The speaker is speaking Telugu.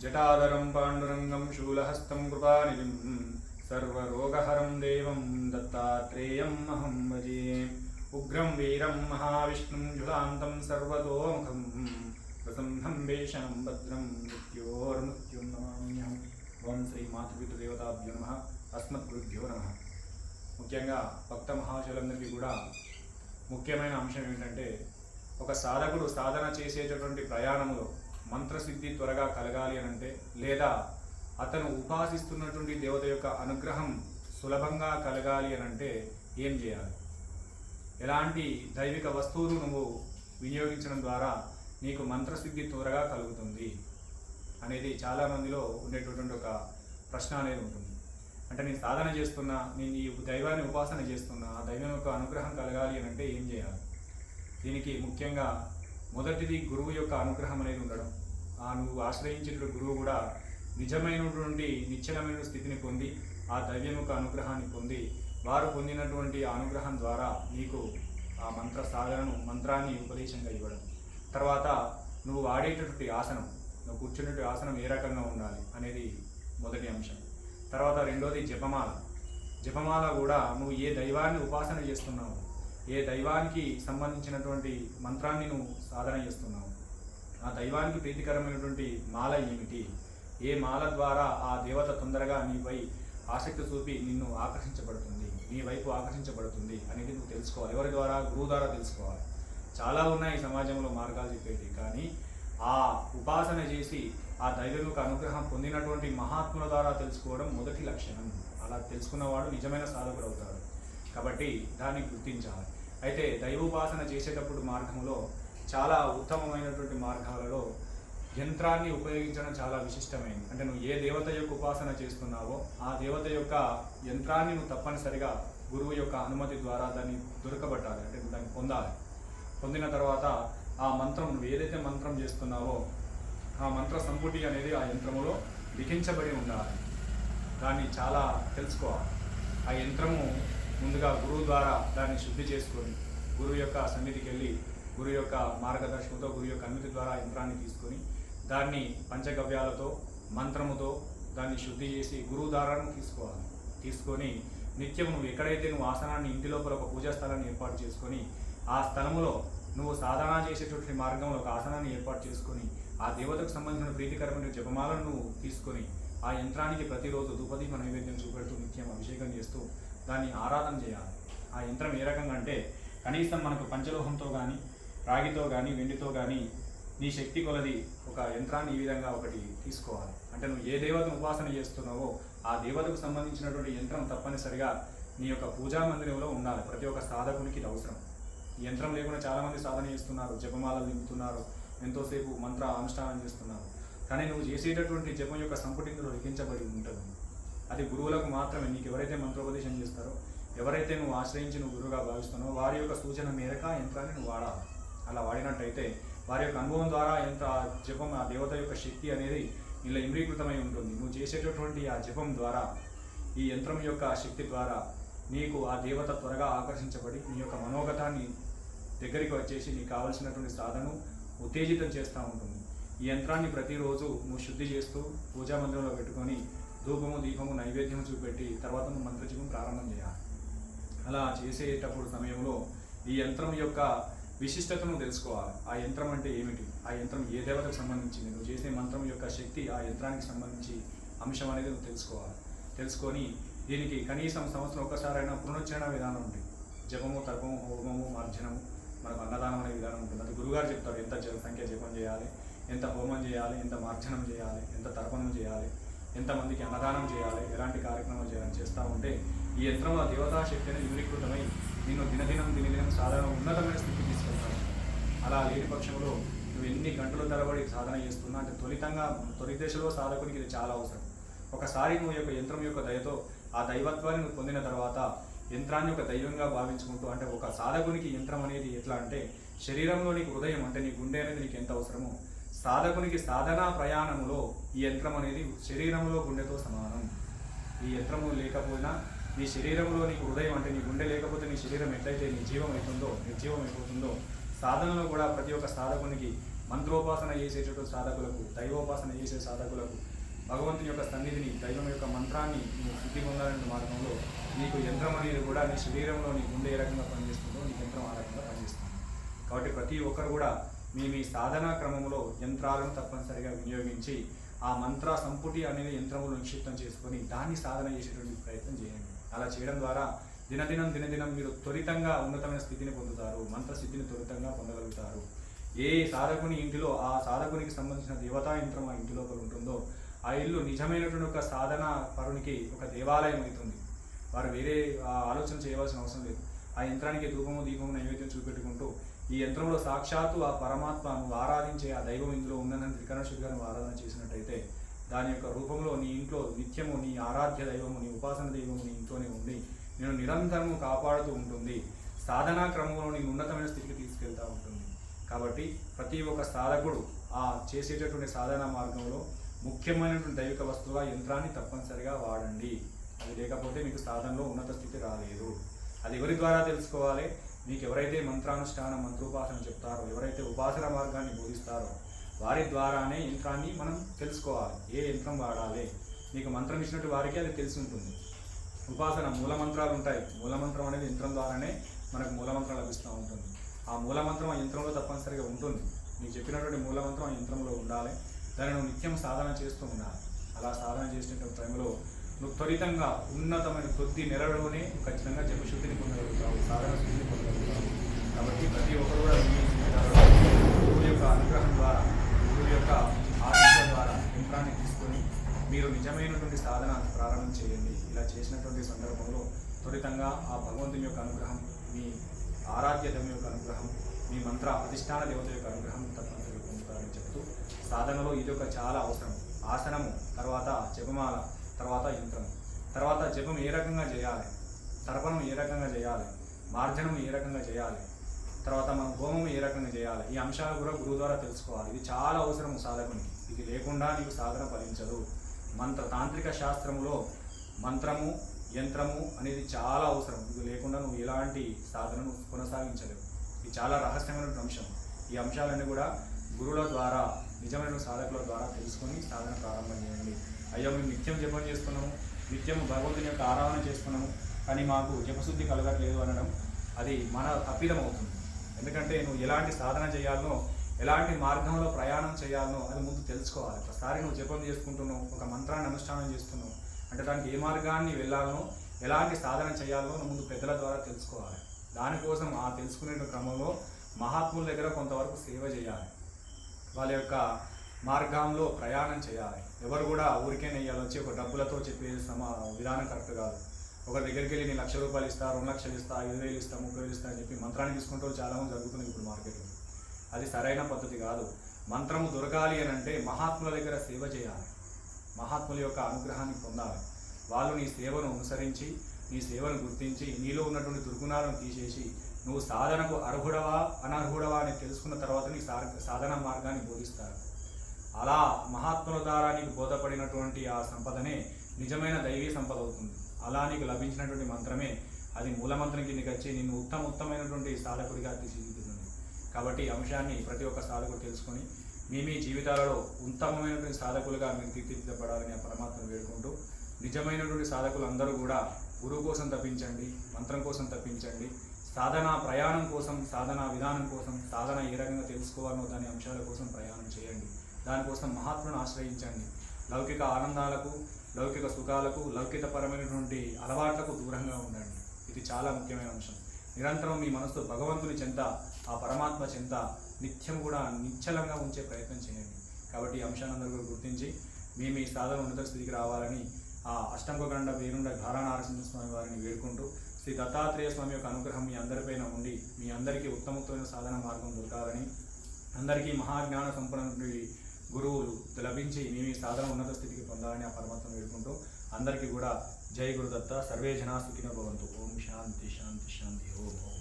జటాధరం పాండురంగం శూలహస్తం కృపానిధిం సర్వరోగహరం దేవం దత్తాత్రేయం అహం భజే. ఉగ్రం వీరం మహావిష్ణుం జ్వలాంతం సర్వతోముఖం. ప్రసంహం వేషం భద్రం మృత్యోర్మృత్యుం నమామ్యం ఓం శ్రీ మాతృపితృదేవతాభ్యో నమ. అస్మద్గురుభ్యో నమ. ముఖ్యంగా భక్త మహాశులందరికీ కూడా ముఖ్యమైన అంశం ఏమిటంటే ఒక సాధకుడు సాధన చేసేటటువంటి ప్రయాణంలో మంత్రసిద్ధి త్వరగా కలగాలి అని అంటే లేదా అతను ఉపాసిస్తున్నటువంటి దేవత యొక్క అనుగ్రహం సులభంగా కలగాలి అని అంటే ఏం చేయాలి? ఎలాంటి దైవిక వస్తువులు నువ్వు వినియోగించడం ద్వారా నీకు మంత్రసిద్ధి త్వరగా కలుగుతుంది అనేది చాలా మందిలో ఉండేటటువంటి ఒక ప్రశ్న అనేది ఉంటుంది. అంటే నేను సాధన చేస్తున్నా నేను ఈ దైవాన్ని ఉపాసన చేస్తున్నా ఆ దైవం యొక్క అనుగ్రహం కలగాలి అని అంటే ఏం చేయాలి? దీనికి ముఖ్యంగా మొదటిది గురువు యొక్క అనుగ్రహం అనేది ఉండడం. ఆ నువ్వు ఆశ్రయించిన గురువు కూడా నిజమైనటువంటి నిశ్చలమైన స్థితిని పొంది ఆ దైవం యొక్క అనుగ్రహాన్ని పొంది వారు పొందినటువంటి ఆ అనుగ్రహం ద్వారా నీకు ఆ మంత్ర సాధనను మంత్రాన్ని ఉపదేశంగా ఇవ్వడం. తర్వాత నువ్వు వాడేటటువంటి ఆసనం నువ్వు కూర్చున్నటువంటి ఆసనం ఏ రకంగా ఉండాలి అనేది మొదటి అంశం. తర్వాత రెండోది జపమాల. జపమాల కూడా నువ్వు ఏ దైవాన్ని ఉపాసన చేస్తున్నావు ఏ దైవానికి సంబంధించినటువంటి మంత్రాన్ని నువ్వు సాధన చేస్తున్నావు? ఆ దైవానికి ప్రీతికరమైనటువంటి మాల ఏమిటి? ఏ మాల ద్వారా ఆ దేవత తొందరగా నీపై ఆసక్తి చూపి నిన్ను ఆకర్షించబడుతుంది? నీ వైపు ఆకర్షించబడుతుంది అనేది నువ్వు తెలుసుకోవాలి. ఎవరి ద్వారా? గురువు ద్వారా తెలుసుకోవాలి. చాలా ఉన్నాయి సమాజంలో మార్గాలు చెప్పేటి కానీ ఆ ఉపాసన చేసి ఆ దైవం యొక్క అనుగ్రహం పొందినటువంటి మహాత్ముల ద్వారా తెలుసుకోవడం మొదటి లక్షణం. అలా తెలుసుకున్నవాడు నిజమైన సాధకుడు అవుతాడు. కాబట్టి దాన్ని గుర్తించాలి. అయితే దైవోపాసన చేసేటప్పుడు మార్గంలో చాలా ఉత్తమమైనటువంటి మార్గాలలో యంత్రాన్ని ఉపయోగించడం చాలా విశిష్టమైనది అంటే నువ్వు ఏ దేవత యొక్క ఉపాసన చేస్తున్నావో ఆ దేవత యొక్క యంత్రాన్ని నువ్వు తప్పనిసరిగా గురువు యొక్క అనుమతి ద్వారా దాన్ని దొరకబట్టాలి. అంటే దాన్ని పొందాలి. పొందిన తర్వాత ఆ మంత్రం నువ్వు ఏదైతే మంత్రం చేస్తున్నావో ఆ మంత్ర సంపుటి అనేది ఆ యంత్రములో లిఖించబడి ఉండాలి. దాన్ని చాలా తెలుసుకోవాలి. ఆ యంత్రము ముందుగా గురువు ద్వారా దాన్ని శుద్ధి చేసుకొని గురువు యొక్క సన్నిధికి వెళ్ళి గురువు యొక్క మార్గదర్శకంతో గురువు యొక్క అనుమతి ద్వారా యంత్రాన్ని తీసుకొని దాన్ని పంచగవ్యాలతో మంత్రముతో దాన్ని శుద్ధి చేసి గురువు ద్వారాను తీసుకోవాలి. తీసుకొని నిత్యం నువ్వు ఎక్కడైతే నువ్వు ఆసనాన్ని ఇంటి లోపల ఒక పూజా స్థలాన్ని ఏర్పాటు చేసుకొని ఆ స్థలములో నువ్వు సాధన చేసేటువంటి మార్గంలో ఒక ఆసనాన్ని ఏర్పాటు చేసుకొని ఆ దేవతకు సంబంధించిన ప్రీతికరమైన జపమాలను నువ్వు తీసుకొని ఆ యంత్రానికి ప్రతిరోజు ధూపదీప నైవేద్యం చూపెడుతూ నిత్యం అభిషేకం చేస్తూ దాన్ని ఆరాధన చేయాలి. ఆ యంత్రం ఏ రకంగా అంటే కనీసం మనకు పంచలోహంతో కానీ రాగితో కానీ వెండితో కానీ నీ శక్తి కొలది ఒక యంత్రాన్ని ఈ విధంగా ఒకటి తీసుకోవాలి. అంటే నువ్వు ఏ దేవతను ఉపాసన చేస్తున్నావో ఆ దేవతకు సంబంధించినటువంటి యంత్రం తప్పనిసరిగా నీ యొక్క పూజా మందిరంలో ఉండాలి. ప్రతి ఒక్క సాధకునికి ఇది అవసరం. ఈ యంత్రం లేకుండా చాలామంది సాధన చేస్తున్నారు జపమాలలు నింపుతున్నారు ఎంతోసేపు మంత్ర అనుష్ఠానం చేస్తున్నారు. కానీ నువ్వు చేసేటటువంటి జపం యొక్క సంపుటి ఇందులో లిఖించబడి ఉంటుంది. అది గురువులకు మాత్రమే. నీకు ఎవరైతే మంత్రోపదేశం చేస్తారో ఎవరైతే నువ్వు ఆశ్రయించి నువ్వు గురువుగా భావిస్తున్నావో వారి యొక్క సూచన మేరక యంత్రాన్ని నువ్వు వాడాలి. అలా వాడినట్టయితే వారి యొక్క అనుభవం ద్వారా ఎంత ఆ జపం ఆ దేవత యొక్క శక్తి అనేది ఇలా ఇమ్రీకృతమై ఉంటుంది. నువ్వు చేసేటటువంటి ఆ జపం ద్వారా ఈ యంత్రం యొక్క శక్తి ద్వారా నీకు ఆ దేవత త్వరగా ఆకర్షించబడి నీ యొక్క మనోగతాన్ని దగ్గరికి వచ్చేసి నీకు కావలసినటువంటి సాధనను ఉత్తేజితం చేస్తూ ఉంటుంది. ఈ యంత్రాన్ని ప్రతిరోజు నువ్వు శుద్ధి చేస్తూ పూజా మందిరంలో పెట్టుకొని ధూపము దీపము నైవేద్యము చూపెట్టి తర్వాత నువ్వు మంత్రజపం ప్రారంభం చేయాలి. అలా చేసేటప్పుడు సమయంలో ఈ యంత్రం యొక్క విశిష్టతను తెలుసుకోవాలి. ఆ యంత్రం అంటే ఏమిటి? ఆ యంత్రం ఏ దేవతకు సంబంధించింది? నువ్వు చేసే మంత్రం యొక్క శక్తి ఆ యంత్రానికి సంబంధించి అంశం అనేది నువ్వు తెలుసుకోవాలి. తెలుసుకొని దీనికి కనీసం సంవత్సరం ఒక్కసారైనా పునరుచ్చరణ విధానం ఉంటుంది. జపము తర్పము హోమము మార్జనము మనకు అన్నదానం అనే విధానం ఉంటుంది. అది గురుగారు చెప్తారు ఎంత సంఖ్య జపం చేయాలి ఎంత హోమం చేయాలి ఎంత మార్జనం చేయాలి ఎంత తర్పణం చేయాలి. ఎంతమందికి అన్నదానం చేయాలి ఎలాంటి కార్యక్రమాలు చేయాలని చేస్తూ ఉంటే ఈ యంత్రం ఆ దేవతా శక్తి అనేది వివరీకృతమై నేను దినదినం దినదినం సాధారణ ఉన్నతమైన స్థితికి తీసుకెళ్తాను. అలా లేని పక్షంలో నువ్వు ఎన్ని గంటల తరబడి సాధన చేస్తున్నా అంటే తొలితంగా తొలి దశలో సాధకునికి ఇది చాలా అవసరం. ఒకసారి నువ్వు యొక్క యంత్రం యొక్క దయతో ఆ దైవత్వాన్ని నువ్వు పొందిన తర్వాత యంత్రాన్ని ఒక దైవంగా భావించుకుంటూ అంటే ఒక సాధకునికి యంత్రం అనేది ఎట్లా అంటే శరీరంలో నీకు హృదయం అంటే నీ గుండె అనేది నీకు ఎంత అవసరమో సాధకునికి సాధనా ప్రయాణంలో ఈ యంత్రం అనేది శరీరంలో గుండెతో సమానం. ఈ యంత్రము లేకపోయినా నీ శరీరంలో నీకు హృదయం అంటే నీ గుండె లేకపోతే నీ శరీరం ఎట్లయితే నీ జీవం అవుతుందో నిర్జీవం అయిపోతుందో సాధనలో కూడా ప్రతి ఒక్క సాధకునికి మంత్రోపాసన చేసేటటువంటి సాధకులకు దైవోపాసన చేసే సాధకులకు భగవంతుని యొక్క సన్నిధిని దైవం యొక్క మంత్రాన్ని నువ్వు శుద్ధి పొందాలనే మార్గంలో నీకు యంత్రం అనేది కూడా నీ శరీరంలో నీ గుండె ఏ రకంగా పనిచేస్తుందో నీ యంత్రం ఆ రకంగా పనిచేస్తుంది. కాబట్టి ప్రతి ఒక్కరు కూడా మీ మీ సాధనా క్రమంలో యంత్రాలను తప్పనిసరిగా వినియోగించి ఆ మంత్ర సంపుటి అనేది యంత్రములు నిక్షిప్తం చేసుకొని దాన్ని సాధన చేసేటువంటి ప్రయత్నం చేయండి. అలా చేయడం ద్వారా దినదినం దినదినం మీరు త్వరితంగా ఉన్నతమైన స్థితిని పొందుతారు మంత్ర స్థితిని త్వరితంగా పొందగలుగుతారు. ఏ సాధకుని ఇంటిలో ఆ సాధకునికి సంబంధించిన దేవతా యంత్రం ఆ ఇంటి లోపల ఉంటుందో ఆ ఇల్లు నిజమైనటువంటి ఒక సాధన పరునికి ఒక దేవాలయం అవుతుంది. వారు వేరే ఆలోచన చేయవలసిన అవసరం లేదు. ఆ యంత్రానికి ధూపము దీపము నైవేద్యం చూపెట్టుకుంటూ ఈ యంత్రంలో సాక్షాత్తు ఆ పరమాత్మను ఆరాధించే ఆ దైవం ఇందులో ఉందని త్రికరణ శుద్ధిగా ఆరాధన చేసినట్టయితే దాని యొక్క రూపంలో నీ ఇంట్లో నిత్యము నీ ఆరాధ్య దైవము నీ ఉపాసన దైవము నీ ఇంట్లోనే ఉండి నేను నిరంతరము కాపాడుతూ ఉంటుంది. సాధనా క్రమంలో నేను ఉన్నతమైన స్థితికి తీసుకెళ్తూ ఉంటుంది. కాబట్టి ప్రతి ఒక్క సాధకుడు ఆ చేసేటటువంటి సాధనా మార్గంలో ముఖ్యమైనటువంటి దైవిక వస్తువుగా యంత్రాన్ని తప్పనిసరిగా వాడండి. అది లేకపోతే మీకు సాధనలో ఉన్నత స్థితి రాలేదు. అది ఎవరి ద్వారా తెలుసుకోవాలి? మీకు ఎవరైతే మంత్రానుష్ఠానం మంత్రోపాసన చెప్తారో ఎవరైతే ఉపాసన మార్గాన్ని బోధిస్తారో వారి ద్వారానే యంత్రాన్ని మనం తెలుసుకోవాలి. ఏ యంత్రం వాడాలి? మీకు మంత్రం ఇచ్చినట్టు వారికి అది తెలిసి ఉంటుంది. ఉపాసన మూల మంత్రాలు ఉంటాయి. మూలమంత్రం అనేది యంత్రం ద్వారానే మనకు మూలమంత్రం లభిస్తూ ఉంటుంది. ఆ మూలమంత్రం ఆ యంత్రంలో తప్పనిసరిగా ఉంటుంది. నీకు చెప్పినటువంటి మూలమంత్రం ఆ యంత్రంలో ఉండాలి. దాన్ని నువ్వు నిత్యం సాధన చేస్తూ ఉండాలి. అలా సాధన చేసినటువంటి టైంలో నువ్వు త్వరితంగా ఉన్నతమైన కొద్ది నెలలోనే ఖచ్చితంగా జపశుద్ధిని పొందగలుగుతావు సాధన శుద్ధిని పొందగలుగుతావు. కాబట్టి ప్రతి ఒక్కరు కూడా గురువు యొక్క అనుగ్రహం ద్వారా గురువు యొక్క ఆశీస్సుల ద్వారా యంత్రాన్ని తీసుకొని మీరు నిజమైనటువంటి సాధన ప్రారంభం చేయండి. ఇలా చేసినటువంటి సందర్భంలో త్వరితంగా ఆ భగవంతుని యొక్క అనుగ్రహం మీ ఆరాధ్య దైవం యొక్క అనుగ్రహం మీ మంత్ర అధిష్టాన దేవత యొక్క అనుగ్రహం తప్పనిసరిగా పొందుతారని చెప్తూ సాధనలో ఇది ఒక చాలా అవసరం. ఆసనము తర్వాత జపమాల తర్వాత యంత్రం తర్వాత జపం ఏ రకంగా చేయాలి? తర్పణం ఏ రకంగా చేయాలి? మార్జనం ఏ రకంగా చేయాలి? తర్వాత మనం హోమం ఏ రకంగా చేయాలి? ఈ అంశాలు కూడా గురువు ద్వారా తెలుసుకోవాలి. ఇది చాలా అవసరం సాధకునికి. ఇది లేకుండా నీకు సాధన ఫలించదు. మంత్ర తాంత్రిక శాస్త్రములో మంత్రము యంత్రము అనేది చాలా అవసరం. ఇది లేకుండా నువ్వు ఎలాంటి సాధనను కొనసాగించలేవు. ఇది చాలా రహస్యమైన అంశం. ఈ అంశాలన్నీ కూడా గురువుల ద్వారా నిజమైన సాధకుల ద్వారా తెలుసుకొని సాధన ప్రారంభం చేయండి. అయ్యో మేము నిత్యం జపం చేస్తున్నాము నిత్యం భగవంతుని యొక్క ఆరాధన చేసుకున్నాము. కానీ మాకు జపశుద్ధి కలగట్లేదు అనడం అది మన తప్పిదం అవుతుంది ఎందుకంటే నువ్వు ఎలాంటి సాధన చేయాలనో ఎలాంటి మార్గంలో ప్రయాణం చేయాలనో అది ముందు తెలుసుకోవాలి. ఒకసారి నువ్వు జపం చేసుకుంటున్నావు ఒక మంత్రాన్ని అనుష్ఠానం చేస్తున్నావు. అంటే దానికి ఏ మార్గాన్ని వెళ్ళాలనో ఎలాంటి సాధన చేయాలనో ముందు పెద్దల ద్వారా తెలుసుకోవాలి. దానికోసం ఆ తెలుసుకునే క్రమంలో మహాత్ముల దగ్గర కొంతవరకు సేవ చేయాలి. వాళ్ళ యొక్క మార్గంలో ప్రయాణం చేయాలి. ఎవరు కూడా ఊరికే నెయ్యాలి వచ్చి ఒక డబ్బులతో చెప్పే సమ విధానం కరెక్ట్ కాదు. ఒక దగ్గరికి వెళ్ళి నేను లక్ష రూపాయలు ఇస్తా రెండు లక్షలు ఇస్తా ఐదు వేలు ఇస్తా ముప్పై వేలు ఇస్తా అని చెప్పి మంత్రాన్ని తీసుకుంటూ చాలామంది జరుగుతుంది ఇప్పుడు మార్కెట్లో. అది సరైన పద్ధతి కాదు. మంత్రము దొరకాలి అని అంటే మహాత్ముల దగ్గర సేవ చేయాలి. మహాత్ముల యొక్క అనుగ్రహాన్ని పొందాలి. వాళ్ళు నీ సేవను అనుసరించి నీ సేవను గుర్తించి నీలో ఉన్నటువంటి దుర్గుణాలను తీసేసి నువ్వు సాధనకు అర్హుడవా అనర్హుడవా అని తెలుసుకున్న తర్వాత నీ సా- సాధన మార్గాన్ని బోధిస్తారు. అలా మహాత్ముల ద్వారా నీకు బోధపడినటువంటి ఆ సంపదనే నిజమైన దైవీ సంపద అవుతుంది. అలా నీకు లభించినటువంటి మంత్రమే అది మూలమంత్రం కిందకి వచ్చి నిన్ను ఉత్తమ ఉత్తమైనటువంటి సాధకుడిగా తీర్చిదిద్దుతుంది. కాబట్టి ఈ అంశాన్ని ప్రతి ఒక్క సాధకుడు తెలుసుకొని మీ మీ జీవితాలలో ఉత్తమమైనటువంటి సాధకులుగా మీరు తీర్చిదిద్దపడాలని ఆ పరమాత్మను వేడుకుంటూ నిజమైనటువంటి సాధకులు అందరూ కూడా గురువు కోసం తప్పించండి మంత్రం కోసం తప్పించండి సాధన ప్రయాణం కోసం సాధన విధానం కోసం సాధన ఏ రకంగా తెలుసుకోవాలనో దాని అంశాల కోసం ప్రయాణం చేయండి. దానికోసం మహాత్ములను ఆశ్రయించండి. లౌకిక ఆనందాలకు లౌకిక సుఖాలకు లౌకికపరమైనటువంటి అలవాట్లకు దూరంగా ఉండండి. ఇది చాలా ముఖ్యమైన అంశం. నిరంతరం మీ మనసు భగవంతుని చెంత ఆ పరమాత్మ చెంత నిత్యం కూడా నిశ్చలంగా ఉంచే ప్రయత్నం చేయండి. కాబట్టి ఈ అంశాన్ని అందరూ కూడా గుర్తించి మీ మీ సాధన ఉన్నత స్థితికి రావాలని ఆ అష్టంగగండ పేరుండ ధారానారసింహ స్వామి వారిని వేడుకుంటూ శ్రీ దత్తాత్రేయ స్వామి యొక్క అనుగ్రహం మీ అందరిపైన ఉండి మీ అందరికీ ఉత్తమోత్తమైన సాధన మార్గం దొరకాలని అందరికీ మహాజ్ఞాన సంపన్నటువంటి గురువులు లభించి మేము ఈ సాధన ఉన్నత స్థితికి పొందాలని ఆ పరమాత్మను వేడుకుంటూ అందరికీ కూడా జై గురుదత్త. సర్వే జనా సుఖిన భవంతు. ఓం శాంతి శాంతి శాంతి. ఓం ఓం.